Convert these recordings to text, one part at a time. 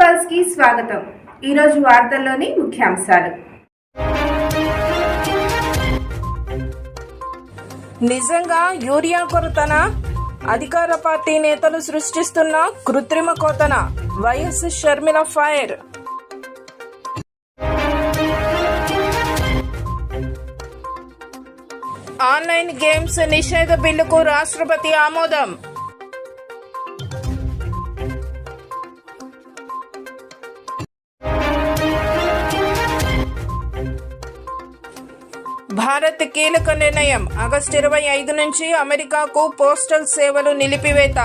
పల్స్కి స్వాగతం. ఈరోజు వార్తల్లోని ముఖ్యాంశాలు. నిజంగా యూరియా కొరతన? అధికార పార్టీ నేతలు సృష్టిస్తున్న కృత్రిమ కోతన YS Sharmila fire. Online games నిషేధ బిల్లుకు రాష్ట్రపతి ఆమోదం. భారత్ కీలక నిర్ణయం. ఆగస్టు ఇరవై ఐదు నుంచి అమెరికాకు పోస్టల్ సేవలు నిలిపివేత.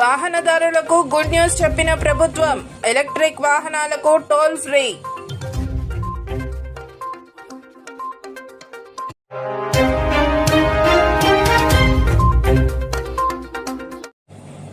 వాహనదారులకు గుడ్ న్యూస్ చెప్పిన ప్రభుత్వం. ఎలక్ట్రిక్ వాహనాలకు టోల్ ఫ్రీ.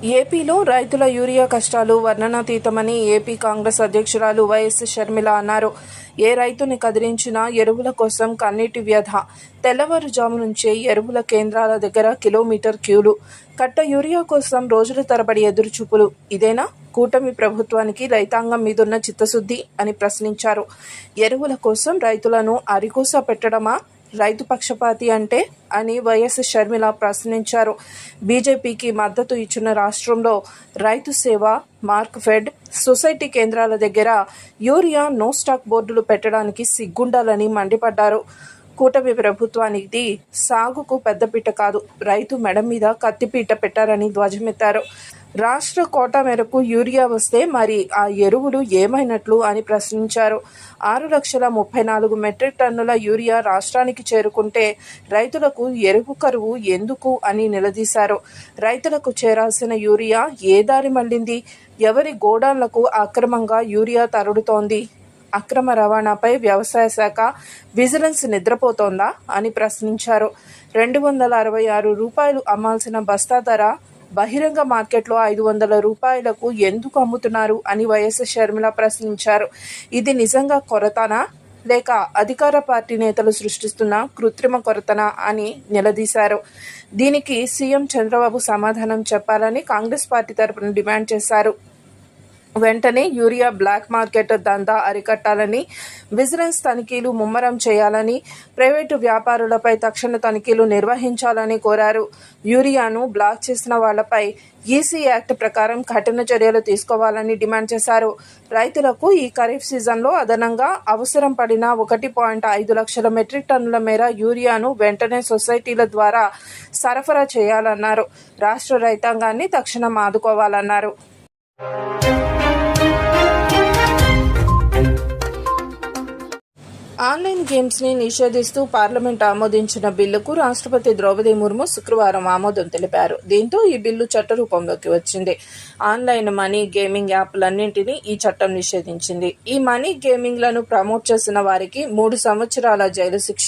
ఏపీలో రైతుల యూరియా కష్టాలు వర్ణనాతీతమని ఏపీ కాంగ్రెస్ అధ్యక్షురాలు వైఎస్ షర్మిల అన్నారు. ఏ రైతుని కదిలించినా ఎరువుల కోసం కన్నీటి వ్యధ. తెల్లవారుజాము నుంచే ఎరువుల కేంద్రాల దగ్గర కిలోమీటర్ క్యూలు. కట్ట యూరియా కోసం రోజుల తరబడి ఎదురుచూపులు. ఇదేనా? కూటమి ప్రభుత్వానికి రైతాంగం మీదున్న చిత్తశుద్ధి అని ప్రశ్నించారు. ఎరువుల కోసం రైతులను అరికోస పెట్టడమా? రైతు పక్షపాతి అంటే అని వైఎస్ షర్మిల ప్రశ్నించారు. బీజేపీకి మద్దతు ఇచ్చిన రాష్ట్రంలో రైతు సేవ మార్క్ ఫెడ్ సొసైటీ కేంద్రాల దగ్గర యూరియా నో స్టాక్ బోర్డులు పెట్టడానికి సిగ్గుండాలని మండిపడ్డారు. కూటమి ప్రభుత్వానికి సాగుకు పెద్దపీట కాదు రైతు మెడ మీద కత్తిపీట పెట్టారని ధ్వజమెత్తారు. రాష్ట్ర కోట మేరకు యూరియా వస్తే మరి ఆ ఎరువులు ఏమైనట్లు అని ప్రశ్నించారు. ఆరు లక్షల ముప్పై నాలుగు మెట్రిక్ టన్నుల యూరియా రాష్ట్రానికి చేరుకుంటే రైతులకు ఎరువు కరువు ఎందుకు అని నిలదీశారు. రైతులకు చేరాల్సిన యూరియా ఏ దారి మళ్ళింది? ఎవరి గోడాన్లకు అక్రమంగా యూరియా తరుడుతోంది? అక్రమ రవాణాపై వ్యవసాయ శాఖ విజిలెన్స్ నిద్రపోతోందా అని ప్రశ్నించారు. రెండు వందల అరవై ఆరు రూపాయలు అమ్మాల్సిన బస్తా ధర బహిరంగ మార్కెట్లో ఐదు వందల రూపాయలకు ఎందుకు అమ్ముతున్నారు అని వైఎస్ షర్మిల ప్రశ్నించారు. ఇది నిజంగా కొరతనా? లేక అధికార పార్టీ నేతలు సృష్టిస్తున్న కృత్రిమ కొరతనా అని నిలదీశారు. దీనికి సీఎం చంద్రబాబు సమాధానం చెప్పాలని కాంగ్రెస్ పార్టీ తరపున డిమాండ్ చేశారు. వెంటనే యూరియా బ్లాక్ మార్కెట్ దందా అరికట్టాలని విజిలెన్స్ తనిఖీలు ముమ్మరం చేయాలని ప్రైవేటు వ్యాపారులపై తక్షణ తనిఖీలు నిర్వహించాలని కోరారు. యూరియాను బ్లాక్ చేసిన వాళ్ళపై ఈసీ యాక్ట్ ప్రకారం కఠిన చర్యలు తీసుకోవాలని డిమాండ్ చేశారు. రైతులకు ఈ ఖరీఫ్ సీజన్లో అదనంగా అవసరం పడిన ఒకటి పాయింట్ ఐదు లక్షల మెట్రిక్ టన్నుల మేర యూరియాను వెంటనే సొసైటీల ద్వారా సరఫరా చేయాలన్నారు. రాష్ట్ర రైతాంగాన్ని తక్షణం ఆదుకోవాలన్నారు. ఆన్లైన్ గేమ్స్ని నిషేధిస్తూ పార్లమెంట్ ఆమోదించిన బిల్లుకు రాష్ట్రపతి ద్రౌపది ముర్ము శుక్రవారం ఆమోదం తెలిపారు. దీంతో ఈ బిల్లు చట్టరూపంలోకి వచ్చింది. ఆన్లైన్ మనీ గేమింగ్ యాప్లన్నింటినీ ఈ చట్టం నిషేధించింది. ఈ మనీ గేమింగ్లను ప్రమోట్ చేసిన వారికి మూడు సంవత్సరాల జైలు శిక్ష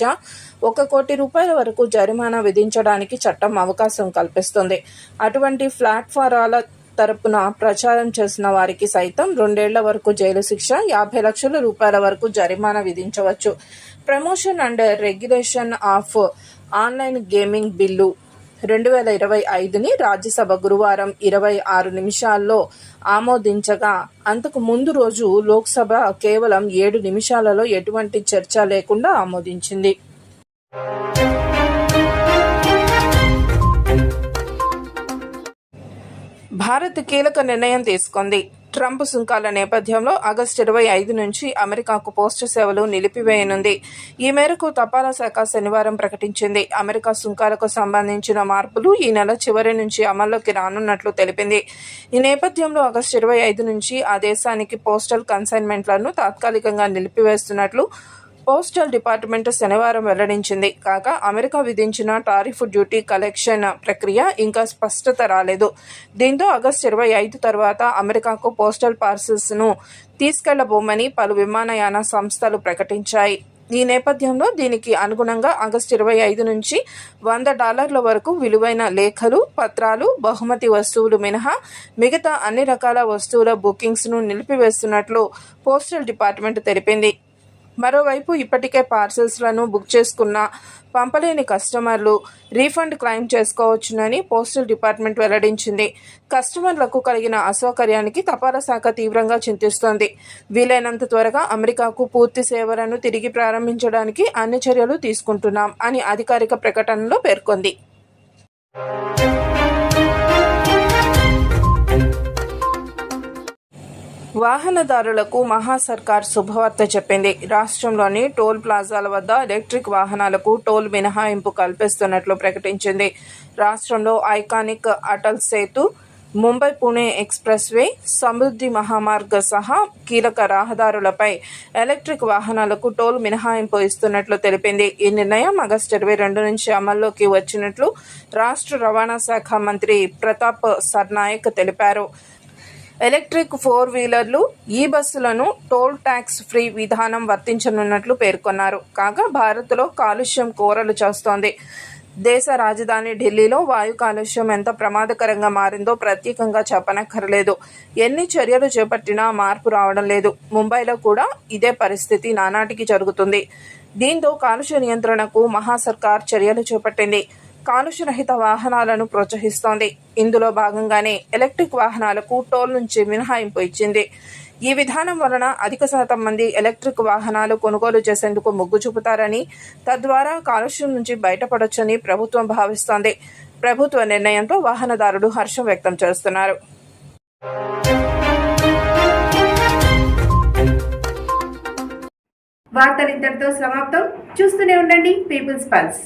ఒక కోటి రూపాయల వరకు జరిమానా విధించడానికి చట్టం అవకాశం కల్పిస్తుంది. అటువంటి ప్లాట్ఫారాల తరపున ప్రచారం చేసిన వారికి సైతం రెండేళ్ళ వరకు జైలు శిక్ష యాభై లక్షల రూపాయల వరకు జరిమానా విధించవచ్చు. Promotion and regulation of online gaming bill రెండు వేల ఇరవై ఐదుని రాజ్యసభ గురువారం ఇరవై ఆరు నిమిషాల్లో ఆమోదించగా అంతకు ముందు రోజు లోక్సభ కేవలం ఏడు నిమిషాలలో ఎటువంటి చర్చ లేకుండా ఆమోదించింది. భారత్ కీలక నిర్ణయం తీసుకుంది. ట్రంప్ సుంకాల నేపథ్యంలో ఆగస్టు ఇరవై ఐదు నుంచి అమెరికాకు పోస్టు సేవలు నిలిపివేయనుంది. ఈ మేరకు తపాలా శాఖ శనివారం ప్రకటించింది. అమెరికా సుంకాలకు సంబంధించిన మార్పులు ఈ నెల చివరి నుంచి అమల్లోకి రానున్నట్లు తెలిపింది. ఈ నేపథ్యంలో ఆగస్టు ఇరవై ఐదు నుంచి ఆ దేశానికి పోస్టల్ కన్సైన్మెంట్లను తాత్కాలికంగా నిలిపివేస్తున్నట్లు పోస్టల్ డిపార్ట్మెంట్ శనివారం వెల్లడించింది. కాగా అమెరికా విధించిన టారిఫ్ డ్యూటీ కలెక్షన్ ప్రక్రియ ఇంకా స్పష్టత రాలేదు. దీంతో ఆగస్టు ఇరవై ఐదు తర్వాత అమెరికాకు పోస్టల్ పార్సల్స్ను తీసుకెళ్ళబోమని పలు విమానయాన సంస్థలు ప్రకటించాయి. ఈ నేపథ్యంలో దీనికి అనుగుణంగా ఆగస్టు ఇరవై ఐదు నుంచి వంద డాలర్ల వరకు విలువైన లేఖలు పత్రాలు బహుమతి వస్తువులు మినహా మిగతా అన్ని రకాల వస్తువుల బుకింగ్స్ను నిలిపివేస్తున్నట్లు పోస్టల్ డిపార్ట్మెంట్ తెలిపింది. మరోవైపు ఇప్పటికే పార్సెల్స్లను బుక్ చేసుకున్న పంపలేని కస్టమర్లు రీఫండ్ క్లెయిమ్ చేసుకోవచ్చునని పోస్టల్ డిపార్ట్మెంట్ వెల్లడించింది. కస్టమర్లకు కలిగిన అసౌకర్యానికి తపాలా శాఖ తీవ్రంగా చింతిస్తోంది. వీలైనంత త్వరగా అమెరికాకు పూర్తి సేవలను తిరిగి ప్రారంభించడానికి అన్ని చర్యలు తీసుకుంటున్నాం అని అధికారిక ప్రకటనలో పేర్కొంది. వాహనదారులకు మహా సర్కార్ శుభవార్త చెప్పింది. రాష్ట్రంలోని టోల్ ప్లాజాల వద్ద ఎలక్ట్రిక్ వాహనాలకు టోల్ మినహాయింపు కల్పిస్తున్నట్లు ప్రకటించింది. రాష్ట్రంలో iconic Atal Setu Mumbai Pune expressway Samruddhi Mahamarg సహా కీలక రహదారులపై ఎలక్ట్రిక్ వాహనాలకు టోల్ మినహాయింపు ఇస్తున్నట్లు తెలిపింది. ఈ నిర్ణయం ఆగస్టు ఇరవై రెండు నుంచి అమల్లోకి వచ్చినట్లు రాష్ట్ర రవాణా శాఖ మంత్రి ప్రతాప్ సర్నాయక్ తెలిపారు. ఎలక్ట్రిక్ ఫోర్ వీలర్లు ఈ బస్సులను టోల్ ట్యాక్స్ ఫ్రీ విధానం వర్తించనున్నట్లు పేర్కొన్నారు. కాగా భారత్లో కాలుష్యం కోరలు చేస్తోంది. దేశ రాజధాని ఢిల్లీలో వాయు కాలుష్యం ఎంత ప్రమాదకరంగా మారిందో ప్రత్యేకంగా చెప్పనక్కర్లేదు. ఎన్ని చర్యలు చేపట్టినా మార్పు రావడం లేదు. ముంబైలో కూడా ఇదే పరిస్థితి నానాటికి జరుగుతుంది. దీంతో కాలుష్య నియంత్రణకు మహాసర్కార్ చర్యలు చేపట్టింది. కాలుష్యరహిత వాహనాలను ప్రోత్సహిస్తోంది. ఇందులో భాగంగానే ఎలక్ట్రిక్ వాహనాలకు టోల్ నుంచి మినహాయింపు ఇచ్చింది. ఈ విధానం వలన అధిక శాతం మంది ఎలక్ట్రిక్ వాహనాలు కొనుగోలు చేసేందుకు మొగ్గు చూపుతారని తద్వారా కాలుష్యం నుంచి బయటపడొచ్చని ప్రభుత్వం భావిస్తోంది. ప్రభుత్వ నిర్ణయంతో వాహనదారులు హర్షం వ్యక్తం చేస్తున్నారు. వార్తలు ఇంతటితో సమాప్తం. చూస్తూనే ఉండండి. People's pulse.